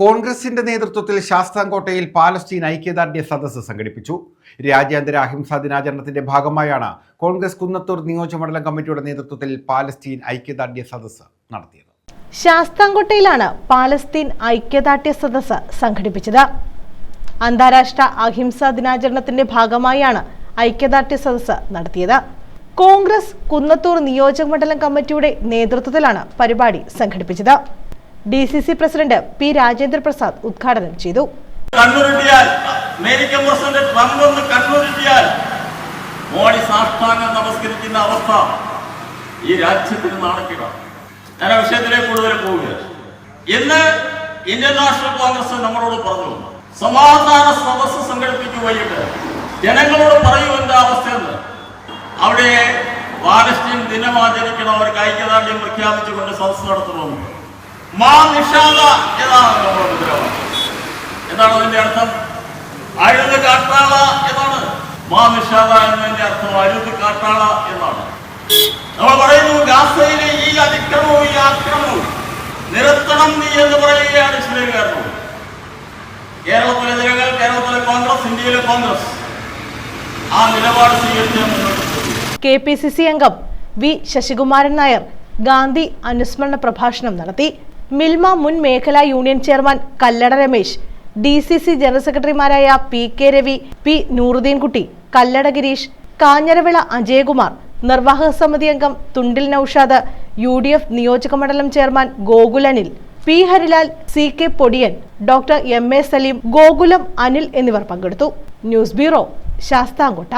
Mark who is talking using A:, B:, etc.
A: കോൺഗ്രസിന്റെ നേതൃത്വത്തിൽ ശാസ്താംകോട്ടയിൽ പാലസ്തീൻ ഐക്യദാർഢ്യ സദസ്സ് സംഘടിപ്പിച്ചു. രാജ്യാന്തര അഹിംസാ ദിനാചരണത്തിന്റെ ഭാഗമായാണ് കോൺഗ്രസ് കുന്നത്തൂർ നിയോജകമണ്ഡലം കമ്മിറ്റിയുടെ നേതൃത്വത്തിൽ പാലസ്തീൻ ഐക്യദാർഢ്യ സദസ്സ് നടത്തിയത്.
B: ശാസ്താംകോട്ടയിലാണ് പാലസ്തീൻ ഐക്യദാർഢ്യ സദസ്സ് സംഘടിപ്പിച്ചത്. അന്താരാഷ്ട്ര അഹിംസാ ദിനാചരണത്തിന്റെ ഭാഗമായാണ് ഐക്യദാർഢ്യ സദസ്സ് നടത്തിയത്. കോൺഗ്രസ് കുന്നത്തൂർ നിയോജകമണ്ഡലം കമ്മിറ്റിയുടെ നേതൃത്വത്തിലാണ് പരിപാടി സംഘടിപ്പിച്ചത്. D C C president P Rajendra Prasad ഉദ്ഘാടനം ചെയ്തു.
C: കണ്ണുരുട്ടിയാൽ അമേരിക്കൻ പ്രസിഡന്റ് ട്രംപ് ഒന്ന് മോഡി സാഷ്ടാംഗം നമസ്കരിക്കുന്ന അവസ്ഥ ഈ രാജ്യത്തിന് നാണക്കേടാണ്. ഞാൻ വിഷയത്തിലേക്ക് കൂടുതൽ പോവുക ഇന്ന് ഇന്ത്യൻ നാഷണൽ കോൺഗ്രസ് നമ്മളോട് പറഞ്ഞു സമാധാന സദസ് സംഘടിപ്പിച്ചു വൈകിട്ട്. ജനങ്ങളോട് പറയൂ എന്താ അവസ്ഥയെന്ന് അവിടെ പാലസ്തീൻ ദിനം ആചരിക്കണം അവർക്ക് ഐക്യദാർഢ്യം പ്രഖ്യാപിച്ചുകൊണ്ട് സദസ് നടത്തണമെന്ന് മാ എന്നാണ് എന്താണ് അതിന്റെ അർത്ഥം? അഴുത് കാട്ടാള എന്നാണ്. മാ നിഷാദ എന്നതിന്റെ അർത്ഥം അഴുത് കാട്ടാള എന്നാണ്. നമ്മൾ പറയുന്നു ഗാസയിലെ ഈ അതിക്രമവും ഈ ആക്രമവും നിർത്തണം നീ എന്ന് പറയുകയാണ് ഇസ്രയേൽക്കാരനോട് കേരളത്തിലെ ജനങ്ങൾ കേരളത്തിലെ കോൺഗ്രസ് ഇന്ത്യയിലെ കോൺഗ്രസ് ആ നിലപാട് സ്വീകരിച്ച്
B: കെ പി സി സി അംഗം വി ശശികുമാരൻ നായർ ഗാന്ധി അനുസ്മരണ പ്രഭാഷണം നടത്തി. മിൽമ മുൻ മേഖലാ union chairman Kallada Ramesh D C C general സെക്രട്ടറിമാരായ P K Ravi P Nooruddinkutty Kallada Gireesh Kanjaravila Ajayakumar നിർവാഹക സമിതി അംഗം Thundil Noushad U D F നിയോജക മണ്ഡലം chairman ഗോകുലനിൽ P Harilal C K Podiyan doctor M A Saleem Gokulam Anil എന്നിവർ പങ്കെടുത്തു. News bureau Sasthamkotta.